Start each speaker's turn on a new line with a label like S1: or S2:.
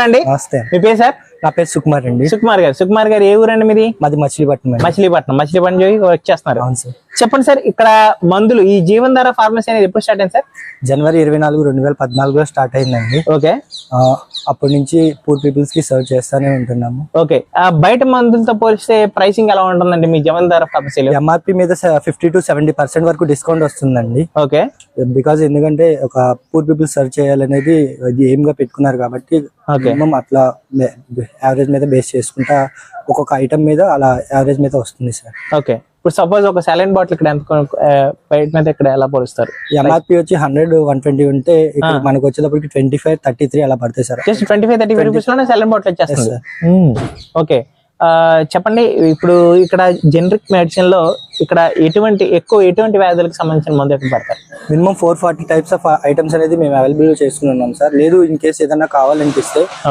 S1: అండి
S2: నమస్తే.
S1: మీ పేరు సార్?
S2: నా పేరు సుకుమార్ అండి.
S1: సుకుమార్ గారు. సుకుమార్ గారు ఏ ఊరండి మీది?
S2: మాది మచిలీపట్నం
S1: మచిలీపట్నం. మచిలీపట్నం పోయి వర్క్ చేస్తున్నారు
S2: అవును సార్.
S1: చెప్పండి సార్ ఇక్కడ మందులు ఈ జీవన్ ధార ఫార్మసీ అనేది ఎప్పుడు స్టార్ట్ అయింది సార్?
S2: జనవరి ఇరవై నాలుగు రెండు వేల పద్నాలుగులో స్టార్ట్ అయిందండి.
S1: ఓకే.
S2: అప్పటి నుంచి పూర్ పీపుల్స్కి సర్వ్ చేస్తానే ఉంటున్నాము.
S1: ఓకే. ఆ బయట మందులతో పోలిస్తే ప్రైసింగ్ ఎలా ఉంటుందండి మీ జీవన్ ధార ఫార్మసీలో?
S2: ఎంఆర్పి మీద ఫిఫ్టీ టు సెవెంటీ పర్సెంట్ వరకు డిస్కౌంట్ వస్తుందండి.
S1: ఓకే.
S2: బికాజ్ ఎందుకంటే ఒక పూర్ పీపుల్స్ సర్వ్ చేయాలనేది ఇది ఎయిమ్గా పెట్టుకున్నారు కాబట్టి మినిమం అట్లా యావరేజ్ మీద బేస్ చేసుకుంటా ఒక్కొక్క ఐటమ్ మీద అలా యావరేజ్ మీద వస్తుంది సార్
S1: ఓకే ఇప్పుడు సపోజ్ ఒక సెలైన్ బాటిల్ ఇక్కడ ఎంత బయట మీద ఇక్కడ ఎలా పోలుస్తారు?
S2: ఎంఆర్పి వచ్చి హండ్రెడ్ వన్ ట్వంటీ ఉంటే ఇక్కడ మనకు వచ్చేటప్పటికి ట్వంటీ ఫైవ్ థర్టీ త్రీ అలా పడతాయి sir
S1: just twenty five thirty five రూపీస్లోనే saline bottle వచ్చేస్తుంది. ఓకే చెప్పండి ఇప్పుడు ఇక్కడ జనరిక్ మెడిసిన్లో ఇక్కడ ఎటువంటి ఎక్కువ ఎటువంటి వ్యాధులకు సంబంధించిన మందు ఎక్కడ పడతారు
S2: minimum four forty types of items అనేది మేము అవైలబుల్ చేస్తున్నాం సార్. లేదు ఇన్ కేస్ ఏదైనా కావాలనిపిస్తే